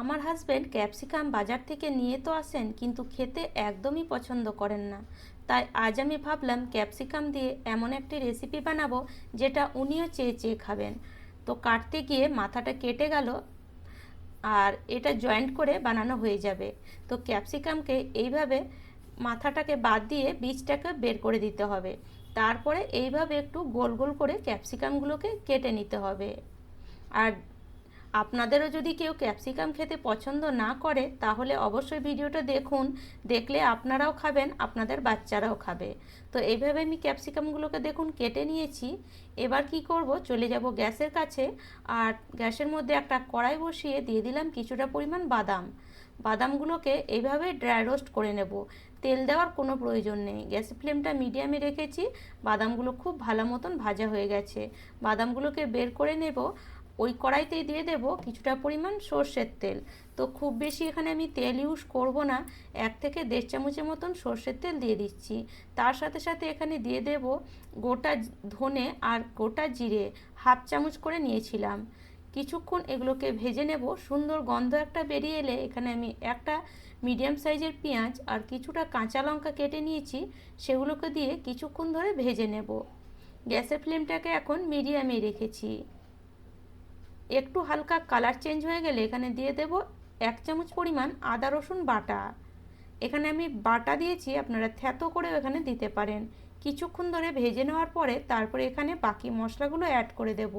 আমার husband capsicum বাজার থেকে নিয়ে তো আসেন, কিন্তু খেতে একদমই পছন্দ করেন না। তাই আজ আমি ভাবলাম ক্যাপসিকাম দিয়ে এমন একটি রেসিপি বানাবো, যেটা উনিও চেয়ে চেয়ে খাবেন। তো কাটতে গিয়ে মাথাটা কেটে গেল, আর এটা জয়েন্ট করে বানানো হয়ে যাবে। তো ক্যাপসিকামকে এইভাবে মাথাটাকে বাদ দিয়ে বীজটাকে বের করে দিতে হবে। তারপরে এইভাবে একটু গোল গোল করে ক্যাপসিকামগুলোকে কেটে নিতে হবে। আর আপনাদেরও যদি কেউ ক্যাপসিকাম খেতে পছন্দ না করে, তাহলে অবশ্যই ভিডিওটা দেখুন। দেখলে আপনারাও খাবেন, আপনাদের বাচ্চারাও খাবে। তো এইভাবে আমি ক্যাপসিকামগুলোকে দেখুন, কেটে নিয়েছি। এবার কি করব? চলে যাব গ্যাসের কাছে। আর গ্যাসের মধ্যে একটা কড়াই বসিয়ে দিয়ে দিলাম কিছুটা পরিমাণ বাদাম। বাদামগুলোকে এইভাবে ড্রাই রোস্ট করে নেব। তেল দেওয়ার কোনো প্রয়োজন নেই। গ্যাস ফ্লেমটা মিডিয়ামে রেখেছি। বাদামগুলো খুব ভালো মতন ভাজা হয়ে গেছে। বাদামগুলোকে বের করে নেব। ওই কড়াইতেই দিয়ে দেব কিছুটা পরিমাণ সর্ষের তেল। তো খুব বেশি এখানে আমি তেল ইউজ করব না। এক থেকে দেড় চামচের মতন সর্ষের তেল দিয়ে দিচ্ছি। তার সাথে সাথে এখানে দিয়ে দেব গোটা ধনে আর গোটা জিরে হাফ চামচ করে নিয়েছিলাম। কিছুক্ষণ এগুলোকে ভেজে নেব। সুন্দর গন্ধ একটা বেরিয়ে এলে এখানে আমি একটা মিডিয়াম সাইজের পেঁয়াজ আর কিছুটা কাঁচা লঙ্কা কেটে নিয়েছি। সেগুলোকে দিয়ে কিছুক্ষণ ধরে ভেজে নেব। গ্যাসের ফ্লেমটাকে এখন মিডিয়ামে রেখেছি। একটু হালকা কালার চেঞ্জ হয়ে গেলে এখানে দিয়ে দেব এক চামচ পরিমাণ আদা, রসুন বাটা। এখানে আমি বাটা দিয়েছি, আপনারা থ্যাতো করেও এখানে দিতে পারেন। কিছুক্ষণ ধরে ভেজে নেওয়ার পরে তারপরে এখানে বাকি মশলাগুলো অ্যাড করে দেব।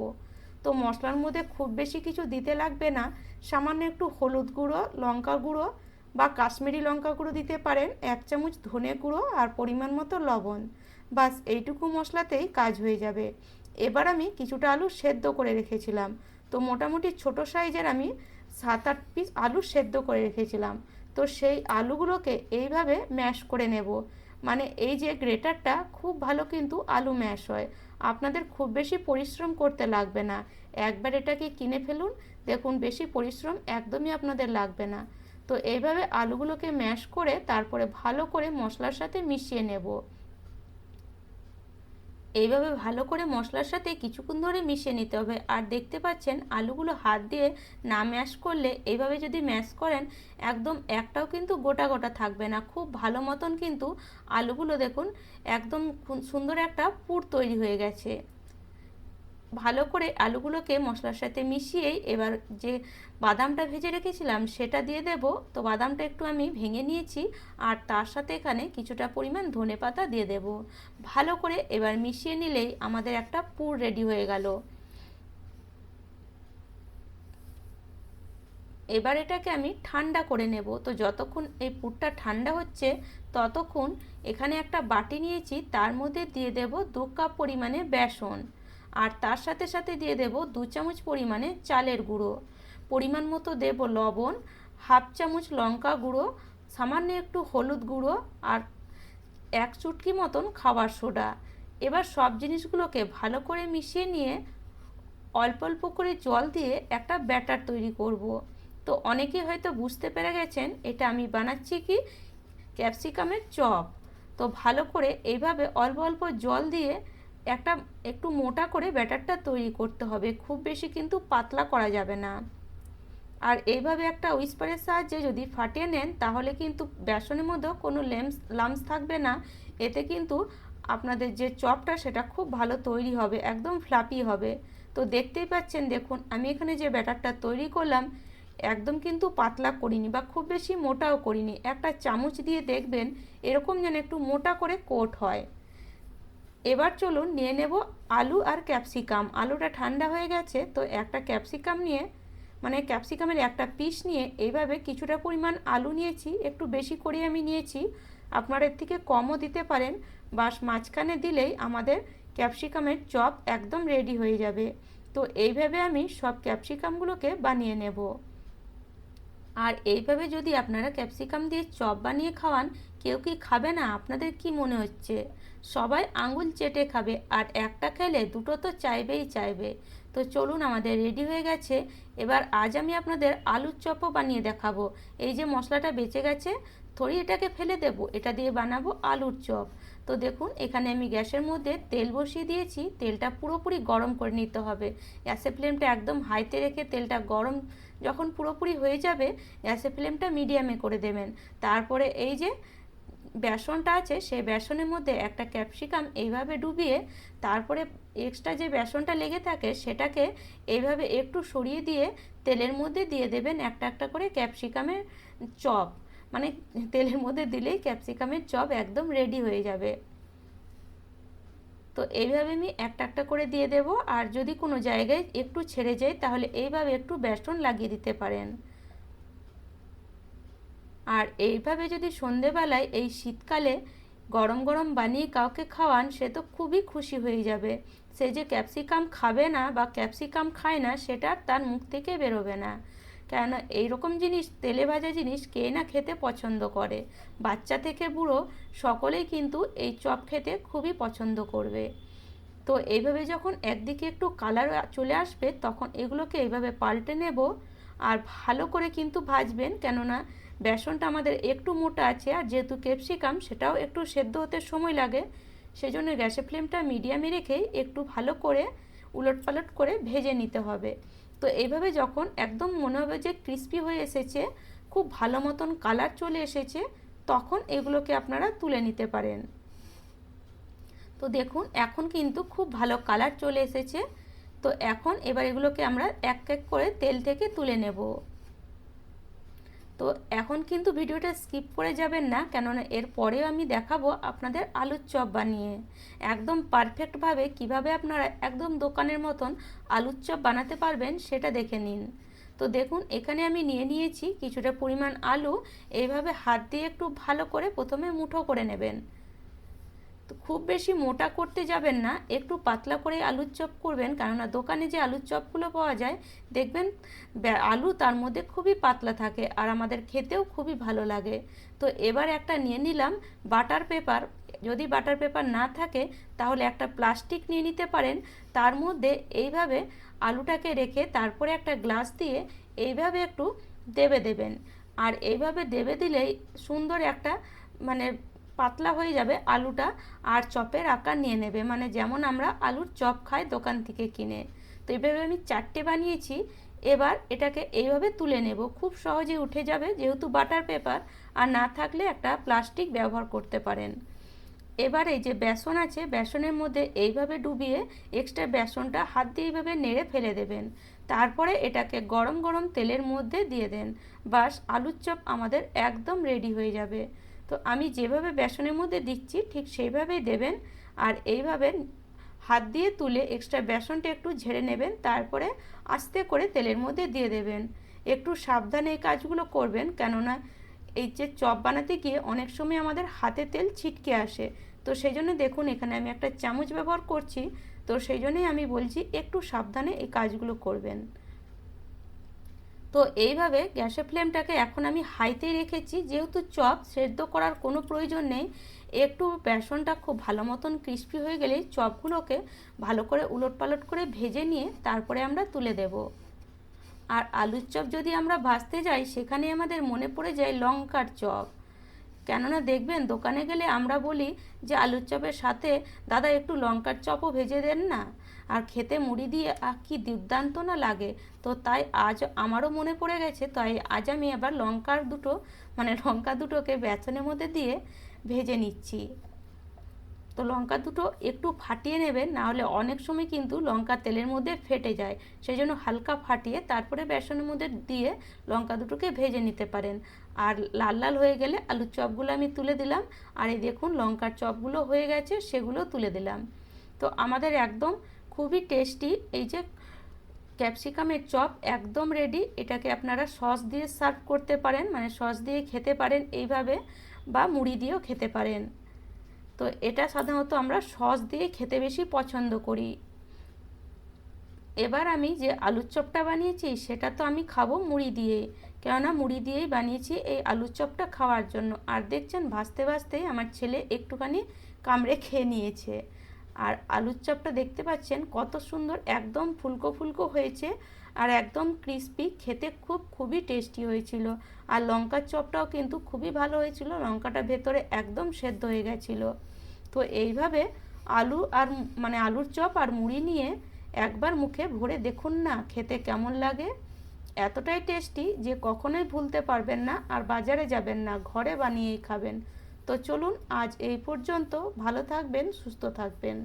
তো মশলার মধ্যে খুব বেশি কিছু দিতে লাগবে না, সামান্য একটু হলুদ গুঁড়ো, লঙ্কা গুঁড়ো বা কাশ্মীরি লঙ্কা গুঁড়ো দিতে পারেন, এক চামচ ধনে গুঁড়ো আর পরিমাণ মতো লবণ। বাস এইটুকু মশলাতেই কাজ হয়ে যাবে। এবার আমি কিছুটা আলু সেদ্ধ করে রেখেছিলাম। তো মোটামুটি ছোট সাইজের আমি সাত আট পিস আলু সেদ্ধ করে রেখেছিলাম। তো সেই আলুগুলোকে এইভাবে ম্যাশ করে নেব। মানে এই যে গ্রেটারটা খুব ভালো কিন্তু আলু ম্যাশ হয়। আপনাদের খুব বেশি পরিশ্রম করতে লাগবে না। একবার এটাকে কিনে ফেলুন, দেখুন বেশি পরিশ্রম একদমই আপনাদের লাগবে না। তো এইভাবে আলুগুলোকে ম্যাশ করে তারপরে ভালো করে মশলার সাথে মিশিয়ে নেব। এইভাবে ভালো করে মশলার সাথে কিছুক্ষণ ধরে মিশিয়ে নিতে হবে। আর দেখতে পাচ্ছেন, আলুগুলো হাত দিয়ে না ম্যাশ করলে এইভাবে যদি ম্যাশ করেন, একদম একটাও কিন্তু গোটা গোটা থাকবে না। খুব ভালো মতন কিন্তু আলুগুলো দেখুন, একদম সুন্দর একটা পুর তৈরি হয়ে গেছে। ভালো করে আলুগুলোকে মশলার সাথে মিশিয়েই এবার যে বাদামটা ভেজে রেখেছিলাম সেটা দিয়ে দেব। তো বাদামটা একটু আমি ভেঙে নিয়েছি আর তার সাথে এখানে কিছুটা পরিমাণ ধনে পাতা দিয়ে দেব। ভালো করে এবার মিশিয়ে নিলেই আমাদের একটা পুর রেডি হয়ে গেল। এবার এটাকে আমি ঠান্ডা করে নেব। তো যতক্ষণ এই পুরটা ঠান্ডা হচ্ছে ততক্ষণ এখানে একটা বাটি নিয়েছি, তার মধ্যে দিয়ে দেব দু কাপ পরিমাণে বেসন। আর তার সাথে সাথে দিয়ে দেব দু চামচ পরিমাণে চালের গুঁড়ো। পরিমাণ মতো দেব লবণ, হাফ চামচ লঙ্কা গুঁড়ো, সামান্য একটু হলুদ গুঁড়ো আর এক চুটকি মতন খাবার সোডা। এবার সব জিনিসগুলোকে ভালো করে মিশিয়ে নিয়ে অল্প অল্প করে জল দিয়ে একটা ব্যাটার তৈরি করব। তো অনেকে হয়তো বুঝতে পেরে গেছেন এটা আমি বানাচ্ছি কি? ক্যাপসিকামের চপ। তো ভালো করে এইভাবে অল্প অল্প জল দিয়ে একটা একটু মোটা করে ব্যাটারটা তৈরি করতে হবে। খুব বেশি কিন্তু পাতলা করা যাবে না। আর এইভাবে একটা উইস্পারের সাহায্যে যদি ফাটিয়ে নেন, তাহলে কিন্তু বেসনের মধ্যেও কোনো লেমস, লামস থাকবে না। এতে কিন্তু আপনাদের যে চপটা, সেটা খুব ভালো তৈরি হবে, একদম ফ্লাপি হবে। তো দেখতেই পাচ্ছেন, দেখুন, আমি এখানে যে ব্যাটারটা তৈরি করলাম, একদম কিন্তু পাতলা করিনি বা খুব বেশি মোটাও করিনি। একটা চামচ দিয়ে দেখবেন, এরকম যেন একটু মোটা করে কোট হয়। এবার চলুন নিয়ে নেব আলু আর ক্যাপসিকাম। আলুটা ঠান্ডা হয়ে গেছে, তো একটা ক্যাপসিকাম নিয়ে মানে ক্যাপসিকামের একটা পিস নিয়ে এইভাবে কিছুটা পরিমাণ আলু নিয়েছি, একটু বেশি করে আমি নিয়েছি। আপনারা এর থেকে কমও দিতে পারেন, বাস মাঝখানে দিলেই আমাদের ক্যাপসিকামের চপ একদম রেডি হয়ে যাবে। তো এইভাবে আমি সব ক্যাপসিকামগুলোকে বানিয়ে নেব। আর এইভাবে যদি আপনারা ক্যাপসিকাম দিয়ে চপ বানিয়ে খাওয়ান কেউ কি খাবে না? আপনাদের কি মনে হচ্ছে? সবাই আঙুল চেটে খাবে, আর একটা খেলে দুটো তো চাইবেই চাইবে। তো চলুন, আমাদের রেডি হয়ে গেছে। এবার আজ আমি আপনাদের আলুর চপও বানিয়ে দেখাবো। এই যে মশলাটা বেঁচে গেছে থরি এটাকে ফেলে দেব। এটা দিয়ে বানাবো আলুর চপ। তো দেখুন, এখানে আমি গ্যাসের মধ্যে তেল বসিয়ে দিয়েছি। তেলটা পুরোপুরি গরম করে নিতে হবে। গ্যাসের ফ্লেমটা একদম হাইতে রেখে তেলটা গরম যখন পুরোপুরি হয়ে যাবে, গ্যাসের ফ্লেমটা মিডিয়ামে করে দেবেন। তারপরে এই যে বেসনটা আছে, সেই বেসনের মধ্যে একটা ক্যাপসিকাম এইভাবে ডুবিয়ে তারপরে এক্সট্রা যে বেসনটা লেগে থাকে সেটাকে এইভাবে একটু সরিয়ে দিয়ে তেলের মধ্যে দিয়ে দেবেন একটা একটা করে ক্যাপসিকামের চপ। মানে তেলের মধ্যে দিলেই ক্যাপসিকামের চপ একদম রেডি হয়ে যাবে। তো এইভাবে আমি একটা একটা করে দিয়ে দেব, আর যদি কোনো জায়গায় একটু ছেড়ে যায় তাহলে এইভাবে একটু বেসন লাগিয়ে দিতে পারেন। আর এইভাবে যদি সন্ধেবেলায় এই শীতকালে গরম গরম বানিয়ে কাউকে খাওয়ান, সে তো খুবই খুশি হয়ে যাবে। সে যে ক্যাপসিকাম খাবে না বা ক্যাপসিকাম খায় না, সেটা তার মুখ থেকে বেরোবে না। কেননা এইরকম জিনিস, তেলে ভাজা জিনিস কে না খেতে পছন্দ করে? বাচ্চা থেকে বুড়ো সকলেই কিন্তু এই চপ খেতে খুবই পছন্দ করবে। তো এইভাবে যখন একদিকে একটু কালার চলে আসবে, তখন এগুলোকে এইভাবে পাল্টে নেব আর ভালো করে কিন্তু ভাজবেন। কেননা বেসনটা আমাদের একটু মোটা আছে, আর যেহেতু ক্যাপসিকাম, সেটাও একটু সেদ্ধ হতে সময় লাগে। সেজন্য গ্যাসের ফ্লেমটা মিডিয়ামে রেখেই একটু ভালো করে উলট পালট করে ভেজে নিতে হবে। তো এইভাবে যখন একদম মনে হবে যে ক্রিস্পি হয়ে এসেছে, খুব ভালো মতন কালার চলে এসেছে, তখন এগুলোকে আপনারা তুলে নিতে পারেন। তো দেখুন, এখন কিন্তু খুব ভালো কালার চলে এসেছে। তো এখন এবার এগুলোকে আমরা এক এক করে তেল থেকে তুলে নেব। তো এখন কিন্তু ভিডিওটা স্কিপ করে যাবেন না, কেননা এর পরেও আমি দেখাবো আপনাদের আলুর চপ বানিয়ে। একদম পারফেক্টভাবে কীভাবে আপনারা একদম দোকানের মতন আলুর চপ বানাতে পারবেন সেটা দেখে নিন। তো দেখুন, এখানে আমি নিয়ে নিয়েছি কিছুটা পরিমাণ আলু, এইভাবে হাত দিয়ে একটু ভালো করে প্রথমে মুঠো করে নেবেন। তো খুব বেশি মোটা করতে যাবেন না, একটু পাতলা করে আলুর চপ করবেন, কেননা দোকানে যে আলুর চপগুলো পাওয়া যায়, দেখবেন আলু তার মধ্যে খুবই পাতলা থাকে আর আমাদের খেতেও খুবই ভালো লাগে। তো এবার একটা নিয়ে নিলাম বাটার পেপার। যদি বাটার পেপার না থাকে, তাহলে একটা প্লাস্টিক নিয়ে নিতে পারেন। তার মধ্যে এইভাবে আলুটাকে রেখে তারপরে একটা গ্লাস দিয়ে এইভাবে একটু দেবে দেবেন। আর এইভাবে দেবে দিলেই সুন্দর একটা মানে পাতলা হয়ে যাবে, আলুটা আর চপের আকার নিয়ে নেবে। মানে যেমন আমরা আলুর চপ খাই দোকান থেকে কিনে। তো এইভাবে আমি চারটে বানিয়েছি। এবার এটাকে এইভাবে তুলে নেব। খুব সহজে উঠে যাবে, যেহেতু বাটার পেপার আর না থাকলে একটা প্লাস্টিক ব্যবহার করতে পারেন। এবার এই যে বেসন আছে, বেসনের মধ্যে এইভাবে ডুবিয়ে এক্সট্রা বেসনটা হাত দিয়ে এইভাবে নেড়ে ফেলে দেবেন। তারপরে এটাকে গরম গরম তেলের মধ্যে দিয়ে দেন। বাস আলুর চপ আমাদের একদম রেডি হয়ে যাবে। তো আমি যেভাবে বেসনের মধ্যে দিচ্ছি, ঠিক সেইভাবেই দেবেন। আর এইভাবে হাত দিয়ে তুলে এক্সট্রা বেসনটা একটু ঝেড়ে নেবেন, তারপরে আস্তে করে তেলের মধ্যে দিয়ে দেবেন। একটু সাবধানে এই কাজগুলো করবেন, কেননা এই যে চপ বানাতে গিয়ে অনেক সময় আমাদের হাতে তেল ছিটকে আসে। তো সেই জন্য দেখুন, এখানে আমি একটা চামচ ব্যবহার করছি। তো সেই জন্যই আমি বলছি, একটু সাবধানে এই কাজগুলো করবেন। তো এইভাবে গ্যাসের ফ্লেমটাকে এখন আমি হাইতেই রেখেছি। যেহেতু চপ সেদ্ধ করার কোনো প্রয়োজন নেই, একটু বেসনটা খুব ভালো মতন ক্রিস্পি হয়ে গেলেই চপগুলোকে ভালো করে উলট পালট করে ভেজে নিয়ে তারপরে আমরা তুলে দেব। আর আলুর চপ যদি আমরা ভাজতে যাই সেখানে আমাদের মনে পড়ে যায় লঙ্কার চপ। কেননা দেখবেন দোকানে গেলে আমরা বলি যে আলুর চপের সাথে, দাদা, একটু লঙ্কার চপও ভেজে দেন না। আর খেতে মুড়ি দিয়ে কি দুর্দান্ত না লাগে। তো তাই আজ আমারও মনে পড়ে গেছে, তাই আজ আমি আবার লঙ্কার দুটো মানে লঙ্কা দুটোকে বেসনের মধ্যে দিয়ে ভেজে নিচ্ছি। তো লঙ্কা দুটো একটু ফাটিয়ে নেবেন নাহলে অনেক সময় কিন্তু লঙ্কা তেলের মধ্যে ফেটে যায়। সেই জন্য হালকা ফাটিয়ে তারপরে বেসনের মধ্যে দিয়ে লঙ্কা দুটোকে ভেজে নিতে পারেন। আর লাল লাল হয়ে গেলে আলুর চপগুলো আমি তুলে দিলাম। আর এই দেখুন লঙ্কার চপগুলো হয়ে গেছে, সেগুলো তুলে দিলাম। তো আমাদের একদম খুবই টেস্টি এই যে ক্যাপসিকামের চপ একদম রেডি এটাকে আপনারা সস দিয়ে সার্ভ করতে পারেন মানে সস দিয়ে খেতে পারেন এইভাবে বা মুড়ি দিয়েও খেতে পারেন। তো এটা সাধারণত আমরা সস দিয়ে খেতে বেশি পছন্দ করি। এবার আমি যে আলুর চপটা বানিয়েছি, সেটা তো আমি খাব মুড়ি দিয়ে। কেননা মুড়ি দিয়েই বানিয়েছি এই আলুর চপটা খাওয়ার জন্য। আর দেখছেন, ভাজতে ভাজতেই আমার ছেলে একটুখানি কামড়ে খেয়ে নিয়েছে। আর আলুর চপটা দেখতে পাচ্ছেন, কত সুন্দর একদম ফুলকো ফুলকো হয়েছে আর একদম ক্রিস্পি, খেতে খুব খুবই টেস্টি হয়েছিল। আর লঙ্কার চপটাও কিন্তু খুবই ভালো হয়েছিল, লঙ্কাটা ভেতরে একদম সেদ্ধ হয়ে গেছিল। তো এইভাবে আলু আর মানে আলুর চপ আর মুড়ি নিয়ে একবার মুখে ভরে দেখুন না, খেতে কেমন লাগে? এতটাই টেস্টি যে কখনোই ভুলতে পারবেন না আর বাজারে যাবেন না, ঘরে বানিয়েই খাবেন। তো চলুন আজ এই পর্যন্ত ভালো থাকবেন, সুস্থ থাকবেন।